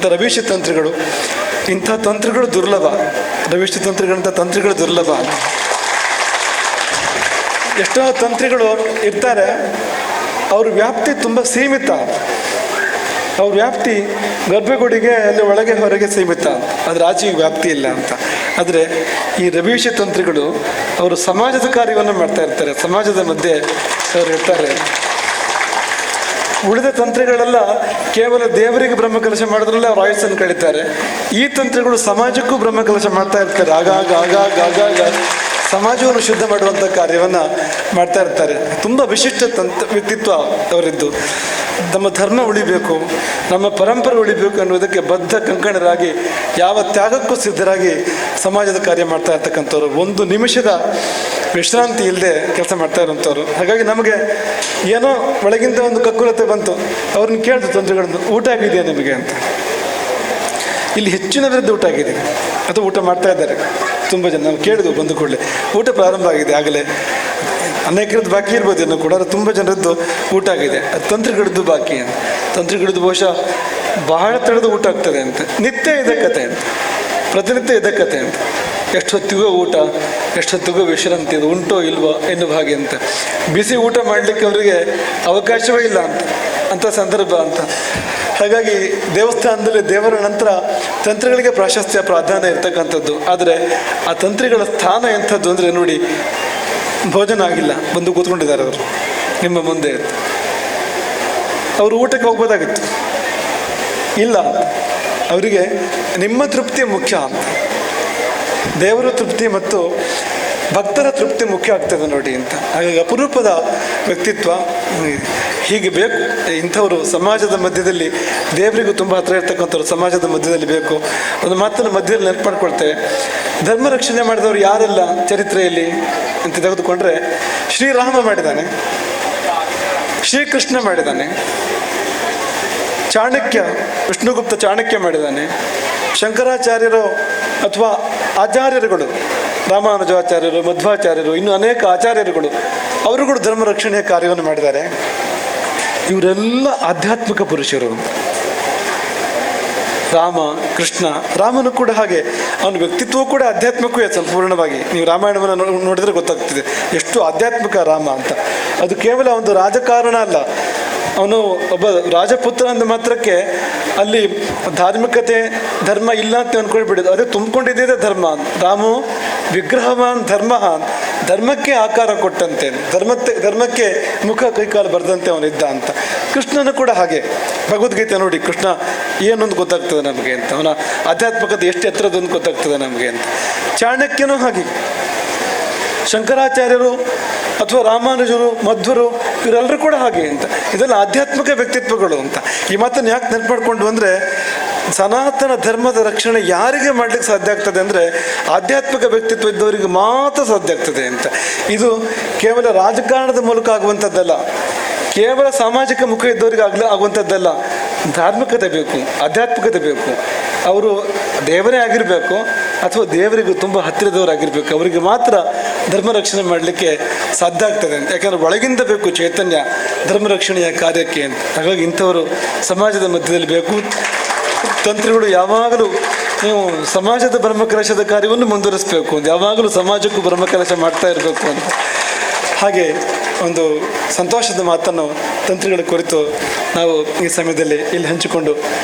ರವೀಶ ತಂತ್ರಿಗಳು, ಇಂಥ ತಂತ್ರಗಳು ದುರ್ಲಭ. ರವೀಶ ತಂತ್ರಿಗಳಂಥ ತಂತ್ರಿಗಳು ದುರ್ಲಭ. ಎಷ್ಟೋ ತಂತ್ರಿಗಳು ಇರ್ತಾರೆ, ಅವ್ರ ವ್ಯಾಪ್ತಿ ತುಂಬ ಸೀಮಿತ. ಅವ್ರ ವ್ಯಾಪ್ತಿ ಗರ್ಭಗುಡಿಗೆ ಅಲ್ಲಿ ಒಳಗೆ ಹೊರಗೆ ಸೀಮಿತ. ಅದ್ರ ಆಚೆ ವ್ಯಾಪ್ತಿ ಇಲ್ಲ ಅಂತ. ಆದರೆ ಈ ರವೀಶ ತಂತ್ರಿಗಳು, ಅವರು ಸಮಾಜದ ಕಾರ್ಯವನ್ನು ಮಾಡ್ತಾ ಇರ್ತಾರೆ. ಸಮಾಜದ ಮಧ್ಯೆ ಅವರು ಇರ್ತಾರೆ. ಉಳಿದ ತಂತ್ರಗಳೆಲ್ಲ ಕೇವಲ ದೇವರಿಗೆ ಬ್ರಹ್ಮ ಕೆಲಸ ಮಾಡಿದ್ರಲ್ಲ ಅವ್ರು ಆಯುಸ್ಸನ್ನು ಕಳೀತಾರೆ. ಈ ತಂತ್ರಗಳು ಸಮಾಜಕ್ಕೂ ಬ್ರಹ್ಮ ಕೆಲಸ ಮಾಡ್ತಾ ಇರ್ತಾರೆ. ಆಗಾಗ ಆಗಾಗ ಆಗಾಗ ಸಮಾಜವನ್ನು ಶುದ್ಧ ಮಾಡುವಂಥ ಕಾರ್ಯವನ್ನು ಮಾಡ್ತಾ ಇರ್ತಾರೆ. ತುಂಬ ವಿಶಿಷ್ಟ ತಂತ್ರ ವ್ಯಕ್ತಿತ್ವ ಅವರಿದ್ದು. ನಮ್ಮ ಧರ್ಮ ಉಳಿಬೇಕು, ನಮ್ಮ ಪರಂಪರೆ ಉಳಿಬೇಕು ಅನ್ನೋದಕ್ಕೆ ಬದ್ಧ ಕಂಕಣರಾಗಿ, ಯಾವ ತ್ಯಾಗಕ್ಕೂ ಸಿದ್ಧರಾಗಿ ಸಮಾಜದ ಕಾರ್ಯ ಮಾಡ್ತಾ ಇರ್ತಕ್ಕಂಥವ್ರು. ಒಂದು ನಿಮಿಷದ ವಿಶ್ರಾಂತಿ ಇಲ್ಲದೆ ಕೆಲಸ ಮಾಡ್ತಾ ಇರೋಂಥವ್ರು ಹಾಗಾಗಿ ನಮಗೆ ಏನೋ ಒಳಗಿಂದ ಒಂದು ಕಕ್ಕುಲತೆ ಬಂತು. ಅವ್ರನ್ನ ಕೇಳಿದ್ರು ತೊಂದರೆಗಳನ್ನು ಊಟ ಆಗಿದೆಯಾ ನಿಮಗೆ ಅಂತ. ಇಲ್ಲಿ ಹೆಚ್ಚಿನವರದ್ದು ಊಟ ಆಗಿದೆ. ಅದು ಊಟ ಮಾಡ್ತಾ ಇದ್ದಾರೆ. ತುಂಬ ಜನ. ನಾವು ಕೇಳಿದ್ವು, ಬಂದು ಕೂಡಲೇ. ಊಟ ಪ್ರಾರಂಭ ಆಗಿದೆ ಆಗಲೇ. ಅನೇಕರದ್ದು ಬಾಕಿ ಇರ್ಬೋದು ಏನೋ ಕೂಡ ತುಂಬ ಜನರದ್ದು ಊಟ ಆಗಿದೆ. ಅದು ತಂತ್ರಗಿಡದ್ದು ಬಾಕಿ ಅಂತ. ತಂತ್ರಿಗಳದ್ದು ಬಹುಶಃ ಬಹಳ ತಡೆದು ಊಟ ಆಗ್ತದೆ ಅಂತ. ನಿತ್ಯ ಇದೆ ಕತೆ ಅಂತ. ಪ್ರತಿನಿತ್ಯ ಇದೆ ಕತೆ ಅಂತ. ಎಷ್ಟೊತ್ತಿಗೂ ಊಟ, ಎಷ್ಟೊತ್ತಿಗೂ ವಿಶ್ರಾಂತಿ ಇದು ಉಂಟೋ ಇಲ್ವೋ ಎನ್ನುವ ಹಾಗೆ ಅಂತ. ಬಿಸಿ ಊಟ ಮಾಡಲಿಕ್ಕೆ ಅವರಿಗೆ ಅವಕಾಶವೇ ಇಲ್ಲ ಅಂತ ಅಂಥ ಸಂದರ್ಭ ಅಂತ. ಹಾಗಾಗಿ ದೇವಸ್ಥಾನದಲ್ಲಿ ದೇವರ ನಂತರ ತಂತ್ರಗಳಿಗೆ ಪ್ರಾಶಸ್ತ್ಯ, ಪ್ರಾಧಾನ್ಯ ಇರ್ತಕ್ಕಂಥದ್ದು. ಆದರೆ ಆ ತಂತ್ರಿಗಳ ಸ್ಥಾನ ಎಂಥದ್ದು ಅಂದರೆ ನೋಡಿ, ಭೋಜನ ಆಗಿಲ್ಲ. ಬಂದು ಕೂತ್ಕೊಂಡಿದ್ದಾರೆ ಅವರು, ನಿಮ್ಮ ಮುಂದೆ. ಅವರು ಊಟಕ್ಕೆ ಹೋಗ್ಬೋದಾಗಿತ್ತು. ಇಲ್ಲ ಅವರಿಗೆ ನಿಮ್ಮ ತೃಪ್ತಿ ಮುಖ್ಯ ಅಂತ. ದೇವರ ತೃಪ್ತಿ ಮತ್ತು ಭಕ್ತರ ತೃಪ್ತಿ ಮುಖ್ಯ ಆಗ್ತದೆ ನೋಡಿ ಅಂತ. ಹಾಗಾಗಿ ಅಪರೂಪದ ವ್ಯಕ್ತಿತ್ವ ಹೀಗೆ ಬೇಕು, ಇಂಥವರು ಸಮಾಜದ ಮಧ್ಯದಲ್ಲಿ ದೇವರಿಗೂ ತುಂಬ ಹತ್ರ ಇರ್ತಕ್ಕಂಥವ್ರು ಸಮಾಜದ ಮಧ್ಯದಲ್ಲಿ ಬೇಕು. ಒಂದು ಮಾತನ್ನು ಮಧ್ಯದಲ್ಲಿ ನೆನಪು ಮಾಡ್ಕೊಳ್ತೇವೆ ಧರ್ಮ ರಕ್ಷಣೆ ಮಾಡಿದವರು ಯಾರೆಲ್ಲ ಚರಿತ್ರೆಯಲ್ಲಿ ಅಂತ ತೆಗೆದುಕೊಂಡ್ರೆ, ಶ್ರೀರಾಮ ಮಾಡಿದ್ದಾನೆ, ಶ್ರೀಕೃಷ್ಣ ಮಾಡಿದ್ದಾನೆ, ಚಾಣಕ್ಯ, ವಿಷ್ಣುಗುಪ್ತ ಚಾಣಕ್ಯ ಮಾಡಿದ್ದಾನೆ, ಶಂಕರಾಚಾರ್ಯರು ಅಥವಾ ಆಚಾರ್ಯರುಗಳು, ರಾಮಾನುಜಾಚಾರ್ಯರು, ಮಧ್ವಾಚಾರ್ಯರು, ಇನ್ನು ಅನೇಕ ಆಚಾರ್ಯರುಗಳು, ಅವರುಗಳು ಧರ್ಮ ರಕ್ಷಣೆಯ ಕಾರ್ಯವನ್ನು ಮಾಡಿದ್ದಾರೆ. ಇವರೆಲ್ಲ ಆಧ್ಯಾತ್ಮಿಕ ಪುರುಷರು. ರಾಮ, ಕೃಷ್ಣ, ರಾಮನು ಕೂಡ ಹಾಗೆ. ಅವನ ವ್ಯಕ್ತಿತ್ವ ಕೂಡ ಆಧ್ಯಾತ್ಮಿಕವೇ ಸಂಪೂರ್ಣವಾಗಿ. ನೀವು ರಾಮಾಯಣವನ್ನು ನೋಡಿದರೆ ಗೊತ್ತಾಗ್ತಿದೆ, ಎಷ್ಟು ಆಧ್ಯಾತ್ಮಿಕ ರಾಮ ಅಂತ. ಅದು ಕೇವಲ ಒಂದು ರಾಜಕಾರಣ ಅಲ್ಲ. ಅವನು ಒಬ್ಬ ರಾಜಪುತ್ರ ಅಂದ ಮಾತ್ರಕ್ಕೆ ಅಲ್ಲಿ ಧಾರ್ಮಿಕತೆ ಧರ್ಮ ಇಲ್ಲ ಅಂತ ಅಂದ್ಕೊಳ್ಬಿಡೋದು ಅದೇ ತುಂಬಿಕೊಂಡಿದ್ದೇ ಧರ್ಮ. ರಾಮು ವಿಗ್ರಹವಾನ್ ಧರ್ಮ. ಧರ್ಮಕ್ಕೆ ಆಕಾರ ಕೊಟ್ಟಂತೆ. ಧರ್ಮಕ್ಕೆ ಧರ್ಮಕ್ಕೆ ಮುಖ ಕೈಕಾಲು ಬರೆದಂತೆ ಅವನಿದ್ದ ಅಂತ. ಕೃಷ್ಣನು ಕೂಡ ಹಾಗೆ. ಭಗವದ್ಗೀತೆ ನೋಡಿ, ಕೃಷ್ಣ ಏನೊಂದು ಗೊತ್ತಾಗ್ತದೆ ನಮಗೆ ಅಂತ. ಅವನ ಆಧ್ಯಾತ್ಮಕತೆ ಎಷ್ಟು ಎತ್ತರದೊಂದು ಗೊತ್ತಾಗ್ತದೆ ನಮಗೆ ಅಂತ. ಚಾಣಕ್ಯನೂ ಹಾಗೆ. ಶಂಕರಾಚಾರ್ಯರು ಅಥವಾ ರಾಮಾನುಜರು, ಮಧ್ವರು, ಇವರೆಲ್ಲರೂ ಕೂಡ ಹಾಗೆ ಅಂತ. ಇದೆಲ್ಲ ಆಧ್ಯಾತ್ಮಿಕ ವ್ಯಕ್ತಿತ್ವಗಳು ಅಂತ. ಈ ಮಾತನ್ನು ಯಾಕೆ ನೆನಪು ಮಾಡ್ಕೊಂಡು ಅಂದರೆ ಸನಾತನ ಧರ್ಮದ ರಕ್ಷಣೆ ಯಾರಿಗೆ ಮಾಡ್ಲಿಕ್ಕೆ ಸಾಧ್ಯ ಆಗ್ತದೆ ಅಂದರೆ ಆಧ್ಯಾತ್ಮಿಕ ವ್ಯಕ್ತಿತ್ವ ಇದ್ದವರಿಗೆ ಮಾತ್ರ ಸಾಧ್ಯ ಆಗ್ತದೆ ಅಂತ. ಇದು ಕೇವಲ ರಾಜಕಾರಣದ ಮೂಲಕ ಆಗುವಂಥದ್ದಲ್ಲ. ಕೇವಲ ಸಾಮಾಜಿಕ ಮುಖ ಇದ್ದವರಿಗೆ ಆಗ್ಲ ಆಗುವಂಥದ್ದಲ್ಲ. ಧಾರ್ಮಿಕತೆ ಬೇಕು, ಆಧ್ಯಾತ್ಮಿಕತೆ ಬೇಕು. ಅವರು ದೇವರೇ ಆಗಿರಬೇಕು ಅಥವಾ ದೇವರಿಗೂ ತುಂಬ ಹತ್ತಿರದವರಾಗಿರ್ಬೇಕು. ಅವರಿಗೆ ಮಾತ್ರ ಧರ್ಮ ರಕ್ಷಣೆ ಮಾಡಲಿಕ್ಕೆ ಸಾಧ್ಯ ಆಗ್ತದೆ ಅಂತ. ಯಾಕಂದರೆ ಒಳಗಿಂದ ಬೇಕು ಚೈತನ್ಯ, ಧರ್ಮ ರಕ್ಷಣೆಯ ಕಾರ್ಯಕ್ಕೆ ಅಂತ. ಹಾಗಾಗಿ ಇಂಥವರು ಸಮಾಜದ ಮಧ್ಯದಲ್ಲಿ ಬೇಕು. ತಂತ್ರಿಗಳು ಯಾವಾಗಲೂ ನೀವು ಸಮಾಜದ ಬ್ರಹ್ಮಕಲಶದ ಕಾರ್ಯವನ್ನು ಮುಂದುವರಿಸಬೇಕು ಅಂತ, ಯಾವಾಗಲೂ ಸಮಾಜಕ್ಕೂ ಬ್ರಹ್ಮಕಲಶ ಮಾಡ್ತಾ ಇರಬೇಕು ಅಂತ. ಹಾಗೆ ಒಂದು ಸಂತೋಷದ ಮಾತನ್ನು ತಂತ್ರಿಗಳ ಕುರಿತು ನಾವು ಈ ಸಮಯದಲ್ಲಿ ಇಲ್ಲಿ ಹಂಚಿಕೊಂಡು